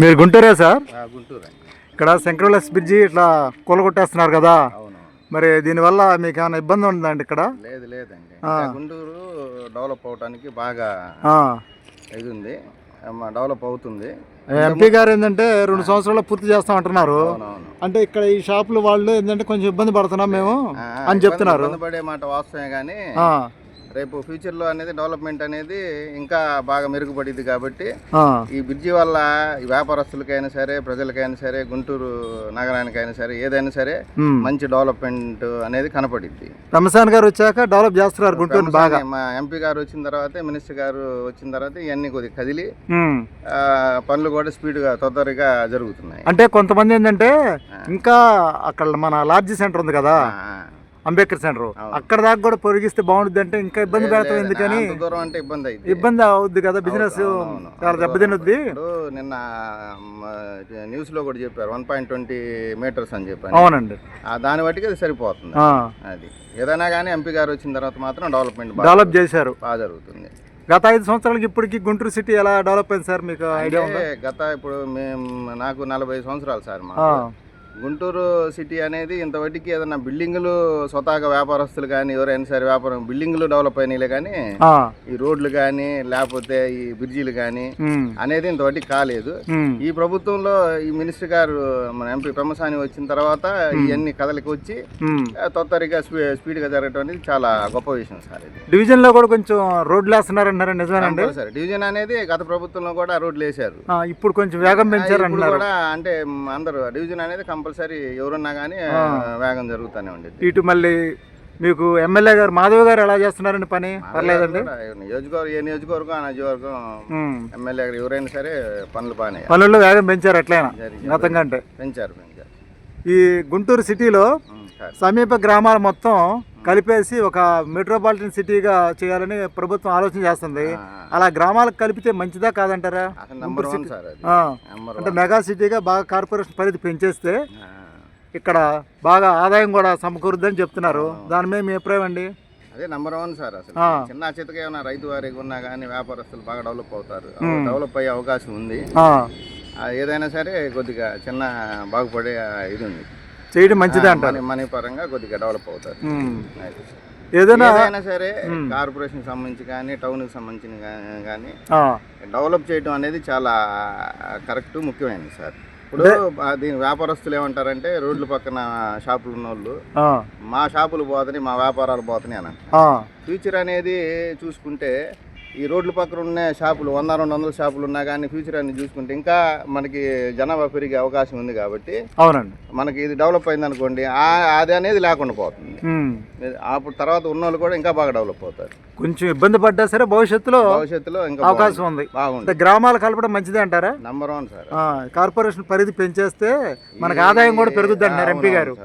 మీరు గుంటూరే సార్? గుంటూరు ఇక్కడ శంకరలస్ బ్రిడ్జి ఇట్లా కూలగొట్టేస్తున్నారు కదా. మరి దీనివల్ల మీకు ఏమైనా ఇబ్బంది ఉందండి ఇక్కడ? లేదు లేదండి. గుంటూరు డెవలప్ అవడానికి బాగా. ఇది ఉంది. డెవలప్ అవుతుంది. ఎంపీ గారు ఏంటంటే రెండు సంవత్సరాలు పూర్తి చేస్తాం అంటున్నారు. అంటే ఇక్కడ ఈ షాపుల వాళ్ళు ఏంటంటే కొంచెం ఇబ్బంది పడుతున్నాం మేము అని చెప్తున్నారు. ఇబ్బంది పడే మాట వాస్తవమే కానీ రేపు ఫ్యూచర్లో అనేది డెవలప్మెంట్ అనేది ఇంకా బాగా మెరుగుపడింది కాబట్టి ఈ బ్రిడ్జి వల్ల ఈ వ్యాపారస్తులకైనా సరే ప్రజలకైనా సరే గుంటూరు నగరానికైనా సరే ఏదైనా సరే. మంచి డెవలప్మెంట్ అనేది కనపడిద్ది. రమసాన్ గారు వచ్చాక డెవలప్ చేస్తున్నారు గుంటూరుని బాగా. మా ఎంపీ గారు వచ్చిన తర్వాత మినిస్టర్ గారు వచ్చిన తర్వాత ఇవన్నీ కొద్దిగా కదిలి పనులు కూడా స్పీడ్గా తొందరగా జరుగుతున్నాయి. అంటే కొంతమంది ఏంటంటే ఇంకా అక్కడ మన లార్జీ సెంటర్ ఉంది కదా అంబేద్కర్ సెంటర్. అక్కడ దాకా కూడా పొరిగిస్తే బాగుంటుంది అంటే ఇంకా ఇబ్బంది పెడతాం ఎందుకని? దూరం అంటే ఇబ్బంది అయింది ఇబ్బంది అవుద్ది కదా బిజినెస్ చాలా దెబ్బతినొద్ది నిన్న న్యూస్లో కూడా చెప్పారు. వన్ పాయింట్ ట్వంటీ మీటర్స్ అని చెప్పాను. అవునండి. ఆ, దాన్ని బట్టికి అది సరిపోతుంది. అది. ఏదైనా కానీ ఎంపీ గారు వచ్చిన తర్వాత మాత్రం డెవలప్మెంట్ డెవలప్ చేశారు. బాగా జరుగుతుంది. గత ఐదు సంవత్సరాలకి ఇప్పటికి గుంటూరు సిటీ ఎలా డెవలప్ అయింది సార్ మీకు ఐడియా గత ఇప్పుడు మేము నాకు నలభై సంవత్సరాలు సార్ మా గుంటూరు సిటీ అనేది ఇంతవరకు ఏదైనా బిల్డింగులు స్వతహాగా వ్యాపారస్తులు కానీ ఎవరైనా సరే వ్యాపారం బిల్డింగులు డెవలప్ అయినాయిలే కానీ ఈ రోడ్లు కానీ లేకపోతే ఈ బ్రిడ్జీలు కానీ అనేది ఇంతవరకు కాలేదు. ఈ ప్రభుత్వంలో ఈ మినిస్టర్ గారు మన ఎంపీ పెమ్మసాని వచ్చిన తర్వాత ఇవన్నీ కథలకి వచ్చి ఉమ్. ఆ, తొందరగా స్పీ స్పీడ్గా జరగడం అనేది చాలా గొప్ప విషయం సార్ ఇది. డివిజన్లో కూడా కొంచెం రోడ్లు వేస్తున్నారంటారా నిజమేనండి కంపల్సరీ డివిజన్ అనేది గత ప్రభుత్వంలో కూడా రోడ్లు వేశారు. ఇప్పుడు కొంచెం వేగం పెంచారు కూడా అంటే అందరూ డివిజన్ అనేది కంపల్సరీ ఎవరున్నా కానీ వేగం జరుగుతూనే ఉండేది. ఇటు మళ్ళీ మీకు ఎమ్మెల్యే గారు మాధవ్ గారు ఎలా చేస్తున్నారండి పని? పర్లేదండి. నియోజకవర్గం ఏ నియోజకవర్గం ఆ నియోజకవర్గం. ఎమ్మెల్యే గారు ఎవరైనా సరే పనులు బాగానే పనుల్లో వేగం పెంచారు ఎట్లయినా గతం కంటే. పెంచారు పెంచారు. ఈ గుంటూరు సిటీలో సమీప గ్రామాలు మొత్తం కలిపేసి ఒక మెట్రోపాలిటన్ సిటీగా చేయాలని ప్రభుత్వం ఆలోచన చేస్తుంది. అలా గ్రామాలకు కలిపితే మంచిదా కాదంటారా? అంటే మెగా సిటీగా బాగా కార్పొరేషన్ పరిధి పెంచేస్తే ఇక్కడ బాగా ఆదాయం కూడా సమకూరుద్దని చెప్తున్నారు. దాని మీద మీ అభిప్రాయం అండి? అదే నెంబర్ వన్ సార్ అసలు. చిన్న చితక ఏమైనా రైతు వారికి ఉన్నా కానీ వ్యాపారస్తులు బాగా డెవలప్ అవుతారు. డెవలప్ అయ్యే అవకాశం ఉంది. ఏదైనా సరే కొద్దిగా చిన్న బాగుపడే ఇది ఉంది. చేయడం మంచిదే అంటారు. మనీ పరంగా కొద్దిగా డెవలప్ అవుతారు. ఏదైనా సరే కార్పొరేషన్ సంబంధించి కానీ టౌన్కి సంబంధించిన గా- కానీ డెవలప్ చేయడం అనేది చాలా కరెక్ట్ ముఖ్యమైనది సార్. ఇప్పుడు దీని వ్యాపారస్తులు ఏమంటారంటే రోడ్ల పక్కన షాపులు ఉన్న వాళ్ళు మా షాపులు పోతున్నాయి మా వ్యాపారాలు పోతున్నాయి అని ఫ్యూచర్ అనేది చూసుకుంటే ఈ రోడ్ల పక్కన ఉన్న షాపులు వంద రెండు వందల షాపులు ఉన్నా కానీ ఫ్యూచర్ అనేది చూసుకుంటే ఇంకా మనకి జనాభా పెరిగే అవకాశం ఉంది కాబట్టి అవునండి. మనకి ఇది డెవలప్ అయింది అనుకోండి అది అనేది లేకుండా పోతుంది. అప్పుడు తర్వాత ఉన్న వాళ్ళు కూడా ఇంకా బాగా డెవలప్ అవుతారు. కొంచెం ఇబ్బంది పడ్డా సరే భవిష్యత్తులో భవిష్యత్తులో ఇంకా అవకాశం ఉంది. అంటే బాగుంటుంది గ్రామాలు కలపడం మంచిదే అంటారా? నంబర్ వన్ సార్ కార్పొరేషన్ పరిధి పెంచేస్తే మనకు ఆదాయం కూడా పెరుగుద్ది అంటున్నారు ఎంపీ గారు.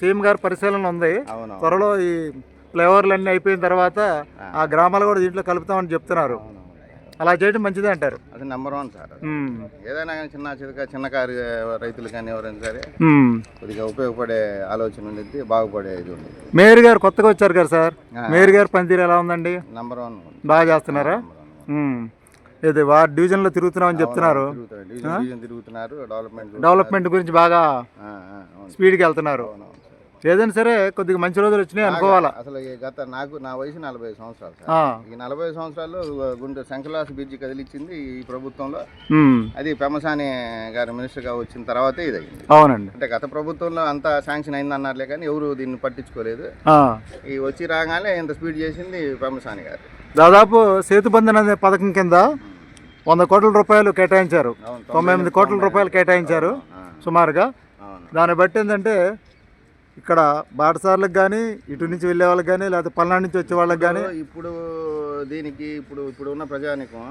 సీఎం గారు పరిశీలన ఉంది. త్వరలో ఈ ఫ్లేవర్లు అన్నీ అయిపోయిన తర్వాత ఆ. గ్రామాలు కూడా దీంట్లో కలుపుతామని చెప్తున్నారు. అలా చేయడం మంచిదే అంటారు. అది నెంబర్ వన్ సార్ ఏదైనా కానీ చిన్న చితక చిన్నకారు రైతులు కానీ ఎవరైనా సరే. కొద్దిగా ఉపయోగపడే ఆలోచన ఉండేది బాగుపడే మేయర్ గారు కొత్తగా వచ్చారు కదా సార్. మేయర్ గారు పనితీరు ఎలా ఉందండి? నెంబర్ వన్ బాగా చేస్తున్నారా. ఇది వార్డ్ డివిజన్లో తిరుగుతున్నామని చెప్తున్నారు. తిరుగుతున్నారు. డివిజన్ డివిజన్ తిరుగుతున్నారు డెవలప్మెంట్ డెవలప్మెంట్ గురించి బాగా స్పీడ్కి వెళ్తున్నారు. ఏదైనా సరే కొద్దిగా మంచి రోజులు వచ్చినాయి అనుకోవాలా? అసలు ఈ గత నాకు నా వయసు నలభై సంవత్సరాలు సార్. ఈ నలభై సంవత్సరాల్లో గుంటూరు శంకలాస్ బ్రిడ్జి కదిలిచ్చింది ఈ ప్రభుత్వంలో. అది పెమసాని గారి మినిస్టర్గా వచ్చిన తర్వాతే ఇది అయింది అవునండి. అంటే గత ప్రభుత్వంలో అంతా శాంక్షన్ అయింది అన్నారులే కానీ ఎవరు దీన్ని పట్టించుకోలేదు. ఈ వచ్చి రాగానే ఇంత స్పీడ్ చేసింది పెమసాని గారు. దాదాపు సేతుబంధన్ అనే పథకం కింద వంద కోట్ల రూపాయలు కేటాయించారు. తొంభై ఎనిమిది కోట్ల రూపాయలు కేటాయించారు సుమారుగా. దాన్ని బట్టి ఏంటంటే ఇక్కడ బాటసార్లకు కానీ ఇటు నుంచి వెళ్ళే వాళ్ళకి కానీ లేకపోతే పల్నాడు నుంచి వచ్చే వాళ్ళకి కానీ ఇప్పుడు దీనికి ఇప్పుడు ఇప్పుడు ఉన్న ప్రజానికం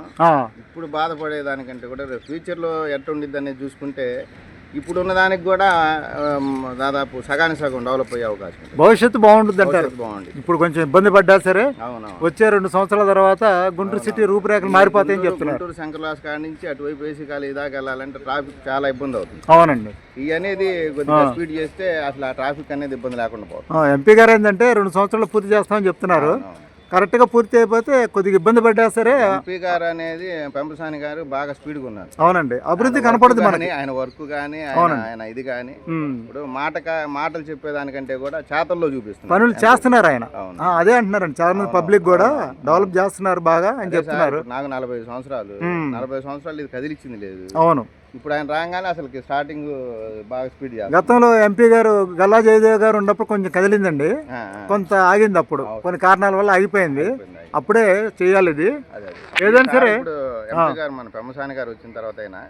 ఇప్పుడు బాధపడే దానికంటే కూడా ఫ్యూచర్లో ఎట్ట ఉండిద్ది అనేది చూసుకుంటే ఇప్పుడు ఉన్న దానికి కూడా దాదాపు సగానికి సగం డెవలప్ అయ్యే అవకాశం ఉంది భవిష్యత్తు బాగుంటుంది అంటారు. భవిష్యత్తు బాగుంది ఇప్పుడు కొంచెం ఇబ్బంది పడ్డా సరే అవునవును. వచ్చే రెండు సంవత్సరాల తర్వాత గుంటూరు సిటీ రూపురేఖలు మారిపోతాయని చెప్తున్నారు. గుంటూరు శంకర్లాస్ కాడ నుంచి అటువైపు వేసి కాలి దాకా వెళ్ళాలంటే ట్రాఫిక్ చాలా ఇబ్బంది అవుతుంది. అవునండి. ఇవి అనేది కొద్దిగా స్పీడ్ చేస్తే అసలు ఆ ట్రాఫిక్ అనేది ఇబ్బంది లేకుండా పోతుంది. ఎంపీ గారు ఏంటంటే రెండు సంవత్సరాలు పూర్తి చేస్తామని చెప్తున్నారు. కరెక్ట్గా పూర్తి అయిపోతే కొద్దిగా ఇబ్బంది పడ్డా సరే ఎంపీ గారు అనేది పెంపసాని గారు బాగా స్పీడ్గా ఉన్నారు. అవునండి. అభివృద్ధి కనపడదు మనకి. ఆయన వర్క్ కానీ ఆయన ఇది కానీ. ఇప్పుడు మాట మాటలు చెప్పేదానికంటే కూడా చేతల్లో చూపిస్తున్నారు. పనులు చేస్తున్నారు ఆయన. అదే అంటున్నారండి. చాలా మంది పబ్లిక్ కూడా డెవలప్ చేస్తున్నారు బాగా అని చెప్తున్నారు. నాకు నలభై సంవత్సరాలు. నలభై సంవత్సరాలు ఇది కదిలిచ్చింది లేదు. అవును. ఇప్పుడు ఆయన రాగానే అసలు స్టార్టింగ్ బాగా స్పీడ్ గతంలో ఎంపీ గారు గల్లా జయదేవ్ గారు ఉన్నప్పుడు కొంచెం కదిలిందండి. కొంత ఆగింది అప్పుడు. కొన్ని కారణాల వల్ల ఆగిపోయింది. అయిపోయింది. అప్పుడే చేయాలి ఇది. ఏదైనా సరే గారు మన పెమ్మసాని గారు వచ్చిన తర్వాత అయినా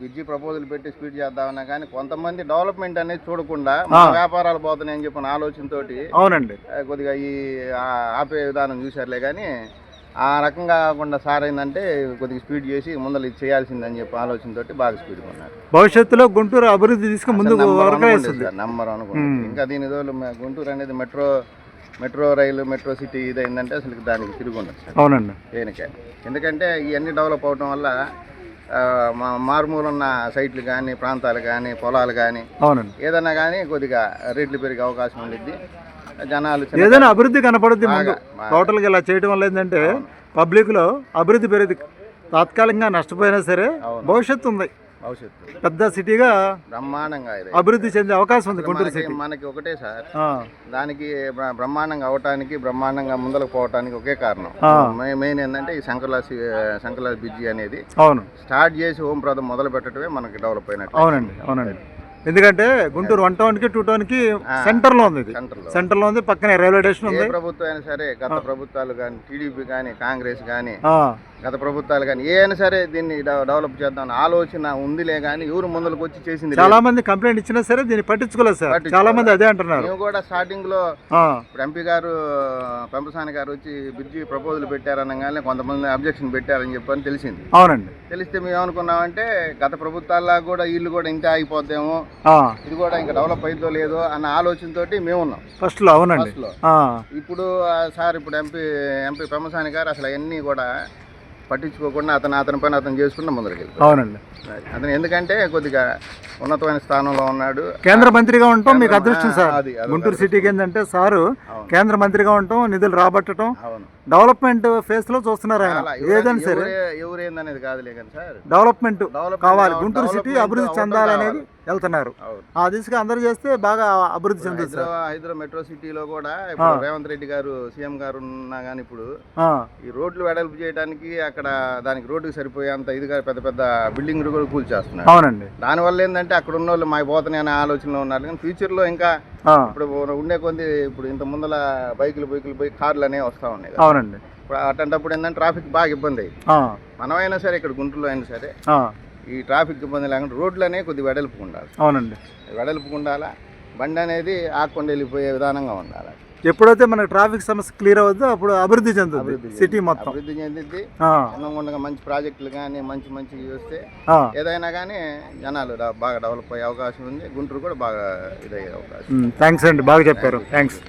బిజీ ప్రపోజల్ పెట్టి స్పీడ్ చేద్దామన్నా కానీ కొంతమంది డెవలప్మెంట్ అనేది చూడకుండా వ్యాపారాలు పోతున్నాయని చెప్పిన ఆలోచనతోటి అవునండి. కొద్దిగా ఈ ఆపే విధానం చూశారులే కానీ ఆ రకంగా కాకుండా సార్ ఏంటంటే కొద్దిగా స్పీడ్ చేసి ముందర ఇది చేయాల్సిందని చెప్పి ఆలోచనతోటి బాగా స్పీడ్గా ఉన్నారు భవిష్యత్తులో గుంటూరు అభివృద్ధి తీసుకుని వేస్తుంది నంబర్ అనుకుంటుంది ఇంకా దీని గుంటూరు అనేది metro metro rail metro city ఇది అయిందంటే అసలు దానికి తిరిగి ఉండదు అవునండి. దేనికే ఎందుకంటే ఇవన్నీ డెవలప్ అవటం వల్ల మా మారుమూల ఉన్న సైట్లు కానీ ప్రాంతాలు కానీ పొలాలు కానీ అవునండి. ఏదన్నా కానీ కొద్దిగా రేట్లు పెరిగే అవకాశం ఉండిద్ది. జనాలు ఏదైనా అభివృద్ధి కనపడుద్ది. టోటల్గా ఇలా చేయడం వల్ల ఏంటంటే పబ్లిక్లో అభివృద్ధి పెరిగి తాత్కాలికంగా నష్టపోయినా సరే. భవిష్యత్తు ఉంది. భవిష్యత్తు. పెద్ద సిటీగా బ్రహ్మాండంగా ఇది. అభివృద్ధి చెందే అవకాశం ఉంది గుంటూరు మనకి సిటీ. మనకి ఒకటే సార్. దానికి బ్ర- బ్రహ్మాండంగా అవటానికి బ్రహ్మాండంగా ముందరకు పోవటానికి ఒకే కారణం. మెయిన్ ఏంటంటే ఈ శంకర్లాస్ శంకర్లాస్ బిజ్జి అనేది అవును. స్టార్ట్ చేసి హోమ్ ప్రదం మొదలు పెట్టడమే మనకి డెవలప్ అయినట్టు. అవునండి అవునండి. ఎందుకంటే గుంటూరు వన్ టౌన్కి టూ టౌన్కి సెంటర్లో ఉంది ఇది. సెంటర్లో సెంటర్లో ఉంది పక్కనే రైల్వే స్టేషన్ ఉంది. ప్రభుత్వం అయినా సరే గత ప్రభుత్వాలు కానీ టీడీపీ కానీ కాంగ్రెస్ కానీ గత ప్రభుత్వాలు కానీ ఏ అయినా సరే దీన్ని డెవ- డెవలప్ చేద్దాం ఆలోచన ఉందిలే కానీ ఎవరు ముందరకు వచ్చి చేసింది. చాలా మంది కంప్లైంట్ ఇచ్చినా సరే దీన్ని పట్టించుకోలేదు సార్. చాలా మంది అదే అంటున్నారు. మేము కూడా స్టార్టింగ్లో ఎంపీ గారు పెంపసాని గారు వచ్చి బ్రిడ్జి ప్రపోజల్ పెట్టారనగానే కొంతమంది అబ్జెక్షన్ పెట్టారని చెప్పని తెలిసింది. అవునండి. తెలిస్తే మేము ఏమనుకున్నామంటే గత ప్రభుత్వాల్లో కూడా వీళ్ళు కూడా ఇంతే ఆగిపోద్దేమో ఆ, ఇది కూడా ఇంకా డెవలప్ అయిద్దో లేదో అన్న ఆలోచనతోటి మేము ఉన్నాం అవునండి. ఫస్ట్లో. ఆ, ఇప్పుడు సార్ ఇప్పుడు ఎంపీ ఎంపీ పెమ్మసాని గారు అసలు అవన్నీ కూడా పట్టించుకోకుండా అతను అతని పని అతను చేసుకుంటూ ముందరికి. అవునండి. అతను ఎందుకంటే కొద్దిగా ఉన్నతమైన స్థానంలో ఉన్నాడు. కేంద్ర మంత్రిగా ఉంటాం మీకు అదృష్టం సార్. గుంటూరు సిటీకి ఏంటంటే సారు కేంద్ర మంత్రిగా ఉంటాం నిధులు రాబట్టడం డెవలప్మెంట్ ఫేస్లో చూస్తున్నారు ఆయన. ఏదైనా సరే. ఎవరే- ఎవరేందనేది కాదులే కానీ సార్. డెవలప్మెంట్ కావాలి. గుంటూరు సిటీ అభివృద్ధి చెందాలనేది. వెళ్తున్నారు. ఆ దిశగా అందరూ చేస్తే బాగా అభివృద్ధి చెందుతుంది హైదరాబాద్ మెట్రో సిటీలో కూడా ఇప్పుడు రేవంత్ రెడ్డి గారు సీఎం గారు ఉన్నా కానీ ఇప్పుడు ఈ రోడ్లు వెడల్పు చేయడానికి అక్కడ దానికి రోడ్డుకి సరిపోయేంత ఇదిగా పెద్ద పెద్ద బిల్డింగ్లు కూడా కూల్చేస్తున్నారు అవునండి. దానివల్ల ఏంటంటే అక్కడ ఉన్న వాళ్ళు మా పోతున్నాయి అనే ఆలోచనలో ఉన్నారు. కానీ ఫ్యూచర్లో ఇంకా ఆ, ఇప్పుడు ఉండే కొంది ఇప్పుడు ఇంత ముందల బైకులు బైకులు పోయి కార్లు అనేవి వస్తూ ఉన్నాయి. అవునండి. ఇప్పుడు ఏంటంటే ట్రాఫిక్ బాగా ఇబ్బంది అయ్యింది. ఆ, మనమైనా సరే ఇక్కడ గుంటూరులో అయినా సరే ఈ ట్రాఫిక్ ఇబ్బంది లేకుండా రోడ్లు అనేవి కొద్దిగా వెడల్పు ఉండాలి. అవునండి. వెడల్పు ఉండాలా? బండి అనేది ఆకుండా వెళ్ళిపోయే విధానంగా ఉండాలి? ఎప్పుడైతే మన ట్రాఫిక్ సమస్య క్లియర్ అవుద్దో అప్పుడు అభివృద్ధి చెందుతుంది సిటీ మొత్తం. అభివృద్ధి చెందిద్ది. ఆ, ఉండగా మంచి ప్రాజెక్టులు కానీ మంచి మంచి వస్తే ఆ. ఏదైనా కానీ జనాలు బాగా డెవలప్ అయ్యే అవకాశం ఉంది. గుంటూరు కూడా బాగా ఇదయ్యే అవకాశం థ్యాంక్స్ అండి. బాగా చెప్పారు. థ్యాంక్స్